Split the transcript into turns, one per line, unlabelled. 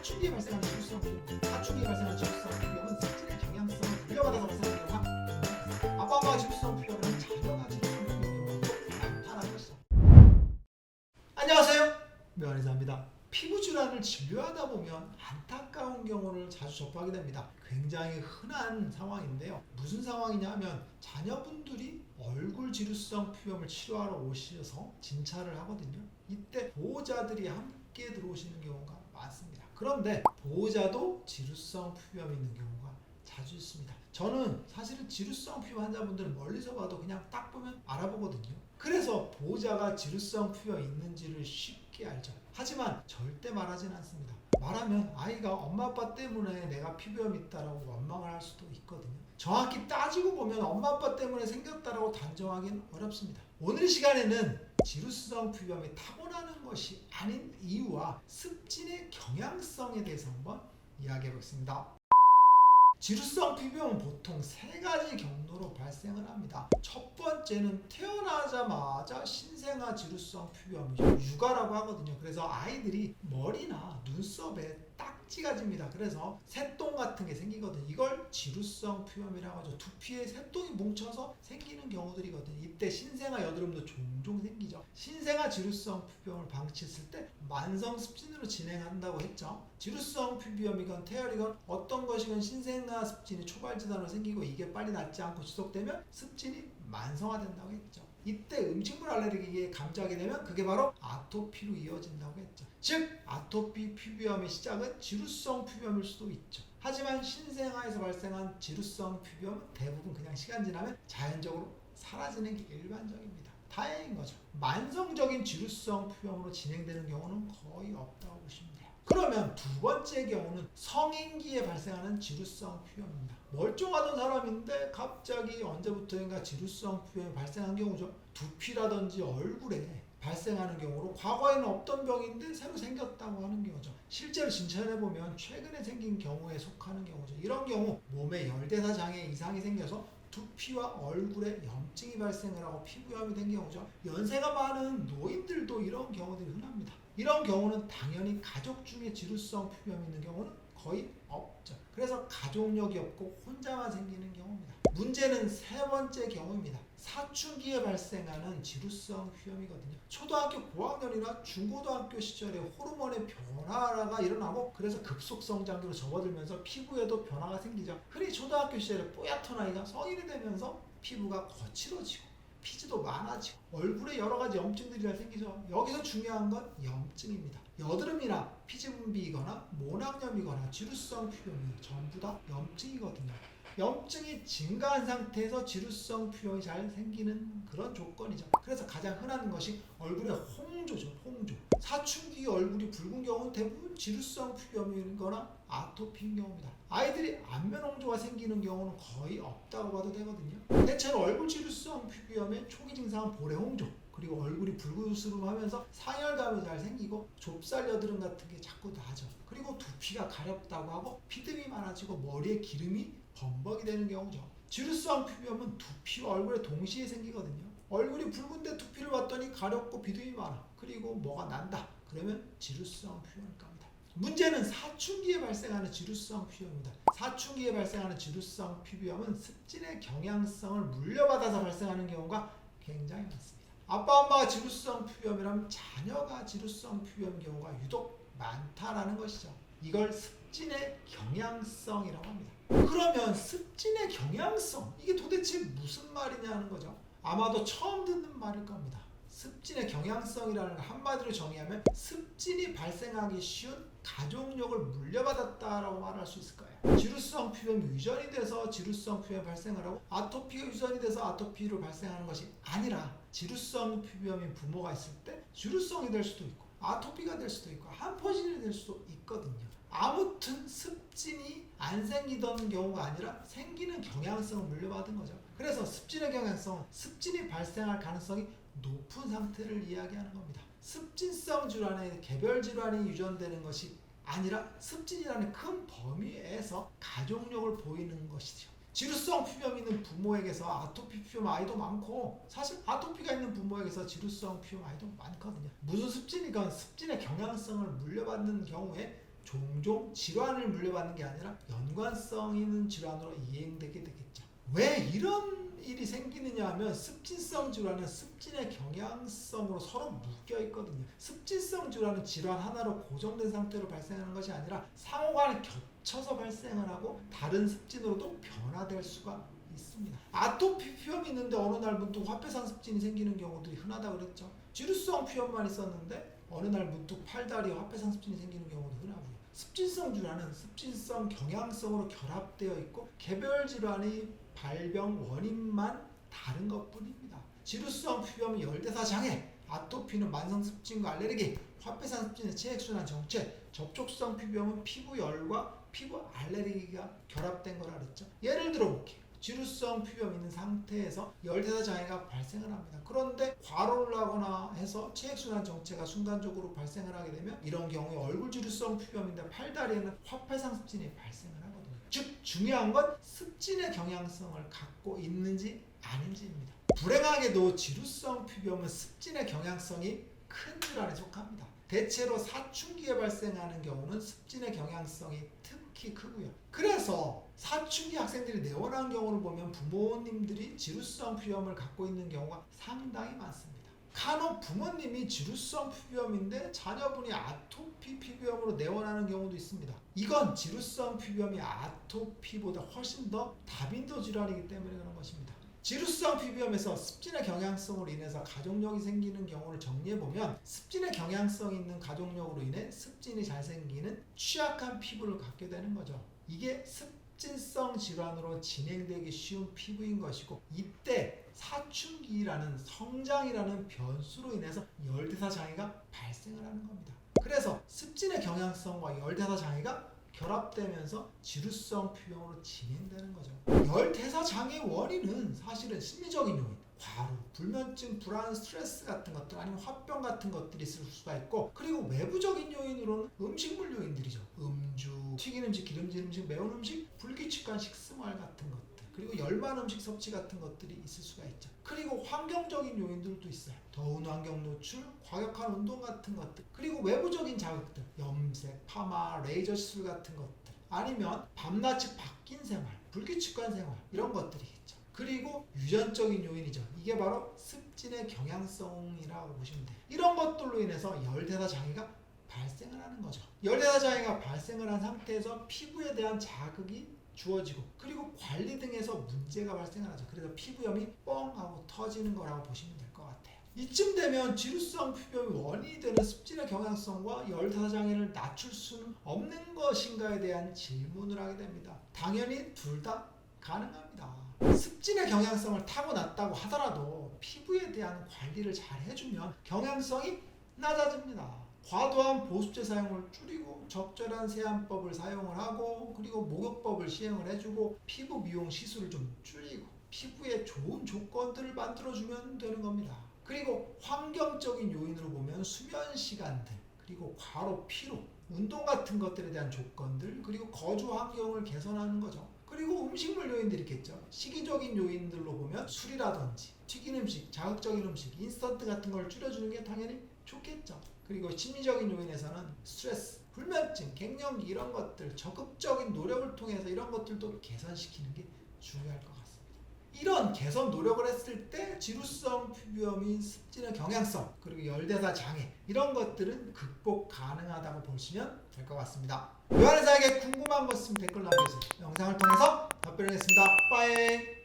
사춘기에 발생하는 피부, 사춘기에 발생하는 지루성 피부염은 습진의 경향성을 물려받아서 발생하는 경우가 아빠 엄마가 지루성 피부염은 자녀가 지루성 피부염으로 나타나는 것이다. 안녕하세요, 면의사입니다. 피부 질환을 진료하다 보면 안타까운 경우를 자주 접하게 됩니다. 굉장히 흔한 상황인데요. 무슨 상황이냐면 자녀분들이 얼굴 지루성 피부염을 치료하러 오셔서 진찰을 하거든요. 이때 보호자들이 함께 들어오시는 경우가 많습니다. 그런데 보호자도 지루성 피부염이 있는 경우가 자주 있습니다. 저는 사실은 지루성 피부 환자분들은 멀리서 봐도 그냥 딱 보면 알아보거든요. 그래서 보호자가 지루성 피부염이 있는지를 쉽게 알죠. 하지만 절대 말하진 않습니다. 말하면 아이가 엄마 아빠 때문에 내가 피부염이 있다라고 원망을 할 수도 있거든요. 정확히 따지고 보면 엄마 아빠 때문에 생겼다라고 단정하기는 어렵습니다. 오늘 시간에는 지루성 피부염이 타고나는 것이 아닌 이유와 습진의 경향성에 대해서 한번 이야기해 보겠습니다. 지루성 피부염은 보통 세 가지 경로로 발생을 합니다. 첫 번째는 태어나자마자 신생아 지루성 피부염이죠. 육아라고 하거든요. 그래서 아이들이 머리나 눈썹에 딱지가 집니다. 그래서 새똥 같은 게 생기거든요. 이걸 지루성 피부염이라고 하죠. 두피에 새똥이 뭉쳐서 생기는 경우들이거든요. 이때 신생아 여드름도 종종 생기죠. 신생아 지루성 피부염을 방치했을 때 만성 습진으로 진행한다고 했죠. 지루성 피부염이건 태열이건 어떤 것이건 신생아 습진이 초발지단으로 생기고 이게 빨리 낫지 않고 지속되면 습진이 만성화된다고 했죠. 이때 음식물 알레르기에 감작이 되면 그게 바로 아토피로 이어진다고 했죠. 즉 아토피 피부염의 시작은 지루성 피부염일 수도 있죠. 하지만 신생아에서 발생한 지루성 피부염은 대부분 그냥 시간 지나면 자연적으로 사라지는 게 일반적입니다. 다행인 거죠. 만성적인 지루성 피부염으로 진행되는 경우는 거의 없다고 보시면 돼요. 그러면 두 번째 경우는 성인기에 발생하는 지루성 피부염입니다. 멀쩡하던 사람인데 갑자기 언제부터인가 지루성 피부염이 발생한 경우죠. 두피라든지 얼굴에 발생하는 경우로 과거에는 없던 병인데 새로 생겼다고 하는 경우죠. 실제로 진찰해 보면 최근에 생긴 경우에 속하는 경우죠. 이런 경우 몸에 열대사 장애 이상이 생겨서 두피와 얼굴에 염증이 발생을 하고 피부염이 된 경우죠. 연세가 많은 노인들도 이런 경우들이 흔합니다. 이런 경우는 당연히 가족 중에 지루성 피부염이 있는 경우는 거의 없죠. 그래서 가족력이 없고 혼자만 생기는 경우입니다. 문제는 세 번째 경우입니다. 사춘기에 발생하는 지루성 피부염이거든요. 초등학교 고학년이나 중고등학교 시절에 호르몬의 변화가 일어나고 그래서 급속 성장기로 접어들면서 피부에도 변화가 생기죠. 흔히 초등학교 시절에 뽀얗던 아이가 성인이 되면서 피부가 거칠어지고 피지도 많아지고 얼굴에 여러 가지 염증들이 잘 생기죠. 여기서 중요한 건 염증입니다. 여드름이나 피지 분비이거나 모낭염이거나 지루성 피부염이 전부 다 염증이거든요. 염증이 증가한 상태에서 지루성 피부염이 잘 생기는 그런 조건이죠. 그래서 가장 흔한 것이 얼굴에 홍조죠. 홍조. 사춘기 얼굴이 붉은 경우는 대부분 지루성 피부염이거나 아토피인 경우입니다. 아이들이 안면 홍조가 생기는 경우는 거의 없다고 봐도 되거든요. 대체로 얼굴 지루성 피부염의 초기 증상은 볼의 홍조 그리고 얼굴이 불그스름하면서 상열감이 잘 생기고 좁쌀 여드름 같은 게 자꾸 나죠. 그리고 두피가 가렵다고 하고 피듬이 많아지고 머리에 기름이 범벅이 되는 경우죠. 지루성 피부염은 두피와 얼굴에 동시에 생기거든요. 얼굴이 붉은데 두피를 봤더니 가렵고 비듬이 많아. 그리고 뭐가 난다. 그러면 지루성 피부염일 겁니다. 문제는 사춘기에 발생하는 지루성 피부염입니다. 사춘기에 발생하는 지루성 피부염은 습진의 경향성을 물려받아서 발생하는 경우가 굉장히 많습니다. 아빠 엄마가 지루성 피부염이라면 자녀가 지루성 피부염 경우가 유독 많다라는 것이죠. 이걸 습진의 경향성이라고 합니다. 그러면 습진의 경향성 이게 도대체 무슨 말이냐는 거죠. 아마도 처음 듣는 말일 겁니다. 습진의 경향성이라는 걸 한마디로 정의하면 습진이 발생하기 쉬운 가족력을 물려받았다라고 말할 수 있을 거예요. 지루성 피부염이 유전이 돼서 지루성 피부염이 발생을 하고 아토피가 유전이 돼서 아토피로 발생하는 것이 아니라 지루성 피부염인 부모가 있을 때 지루성이 될 수도 있고 아토피가 될 수도 있고 한퍼진이 될 수도 있거든요. 아무튼 습진이 안 생기던 경우가 아니라 생기는 경향성을 물려받은 거죠. 그래서 습진의 경향성은 습진이 발생할 가능성이 높은 상태를 이야기하는 겁니다. 습진성 질환의 개별 질환이 유전되는 것이 아니라 습진이라는 큰 범위에서 가족력을 보이는 것이죠. 지루성 피부염 있는 부모에게서 아토피 피부염 아이도 많고 사실 아토피가 있는 부모에게서 지루성 피부염 아이도 많거든요. 무슨 습진이건 습진의 경향성을 물려받는 경우에 종종 질환을 물려받는 게 아니라 연관성 있는 질환으로 이행되게 되겠죠. 왜 이런 일이 생기느냐 하면 습진성 질환은 습진의 경향성으로 서로 묶여 있거든요. 습진성 질환은 질환 하나로 고정된 상태로 발생하는 것이 아니라 상호간에 겹쳐서 발생을 하고 다른 습진으로도 변화될 수가 있습니다. 아토피 피염이 있는데 어느 날 문득 화폐상 습진이 생기는 경우들이 흔하다 그랬죠. 지루성 피염만 있었는데 어느 날 문득 팔다리 화폐상 습진이 생기는 경우도 흔하고요. 습진성 질환은 습진성 경향성으로 결합되어 있고 개별 질환의 발병 원인만 다른 것뿐입니다. 지루성 피부염 열대사 장애, 아토피는 만성 습진과 알레르기, 화폐상 습진은 체액순환 정체, 접촉성 피부염은 피부열과 피부 알레르기가 결합된 거라 그랬죠. 예를 들어 볼게요. 지루성 피부염 있는 상태에서 열대사 장애가 발생을 합니다. 그런데 과로를 하거나 해서 체액순환 정체가 순간적으로 발생을 하게 되면 이런 경우에 얼굴 지루성 피부염인데 팔다리에는 화폐상 습진이 발생을 하거든요. 즉 중요한 건 습진의 경향성을 갖고 있는지 아닌지입니다. 불행하게도 지루성 피부염은 습진의 경향성이 큰 질환에 속합니다. 대체로 사춘기에 발생하는 경우는 습진의 경향성이 특히 크고요. 그래서 사춘기 학생들이 내원한 경우를 보면 부모님들이 지루성 피부염을 갖고 있는 경우가 상당히 많습니다. 간혹 부모님이 지루성 피부염인데 자녀분이 아토피 피부염으로 내원하는 경우도 있습니다. 이건 지루성 피부염이 아토피보다 훨씬 더 다빈도 질환이기 때문에 그런 것입니다. 지루성 피부염에서 습진의 경향성으로 인해서 가족력이 생기는 경우를 정리해 보면 습진의 경향성 있는 가족력으로 인해 습진이 잘 생기는 취약한 피부를 갖게 되는 거죠. 이게 습진성 질환으로 진행되기 쉬운 피부인 것이고 이때 사춘기라는 성장이라는 변수로 인해서 열대사 장애가 발생을 하는 겁니다. 그래서 습진의 경향성과 열대사 장애가 결합되면서 지루성 피부염으로 진행되는 거죠. 열대사 장애 원인은 사실은 심리적인 요인, 과로, 불면증, 불안, 스트레스 같은 것들 아니면 화병 같은 것들이 있을 수가 있고 그리고 외부적인 요인으로는 음식물 요인들이죠. 음주, 튀긴 음식, 기름진 음식, 매운 음식, 불규칙한 식생활 같은 것들 그리고 열만 음식 섭취 같은 것들이 있을 수가 있죠. 그리고 환경적인 요인들도 있어요. 더운 환경 노출, 과격한 운동 같은 것들, 그리고 외부적인 자극들, 염색, 파마, 레이저 시술 같은 것들, 아니면 밤낮이 바뀐 생활, 불규칙한 생활 이런 것들이겠죠. 그리고 유전적인 요인이죠. 이게 바로 습진의 경향성이라고 보시면 돼요. 이런 것들로 인해서 열대사 장애가 발생을 하는 거죠. 열대사 장애가 발생을 한 상태에서 피부에 대한 자극이 주어지고 그리고 관리 등에서 문제가 발생하죠. 그래서 피부염이 뻥 하고 터지는 거라고 보시면 될 것 같아요. 이쯤 되면 지루성 피부염이 원인이 되는 습진의 경향성과 열대사 장애를 낮출 수는 없는 것인가에 대한 질문을 하게 됩니다. 당연히 둘 다 가능합니다. 습진의 경향성을 타고났다고 하더라도 피부에 대한 관리를 잘 해주면 경향성이 낮아집니다. 과도한 보습제 사용을 줄이고 적절한 세안법을 사용을 하고 그리고 목욕법을 시행을 해주고 피부 미용 시술을 좀 줄이고 피부에 좋은 조건들을 만들어주면 되는 겁니다. 그리고 환경적인 요인으로 보면 수면 시간들 그리고 과로 피로 운동 같은 것들에 대한 조건들 그리고 거주 환경을 개선하는 거죠. 그리고 음식물 요인들이 있겠죠. 시기적인 요인들로 보면 술이라든지 튀긴 음식, 자극적인 음식, 인스턴트 같은 걸 줄여주는 게 당연히 좋겠죠. 그리고 심리적인 요인에서는 스트레스, 불면증, 갱년기 이런 것들 적극적인 노력을 통해서 이런 것들도 개선시키는 게 중요할 것 같습니다. 이런 개선 노력을 했을 때 지루성 피부염인 습진의 경향성 그리고 열대사 장애 이런 것들은 극복 가능하다고 보시면 될 것 같습니다. 요한의사에게 궁금한 것 있으면 댓글 남겨주세요. 영상을 통해서 답변하겠습니다. 빠이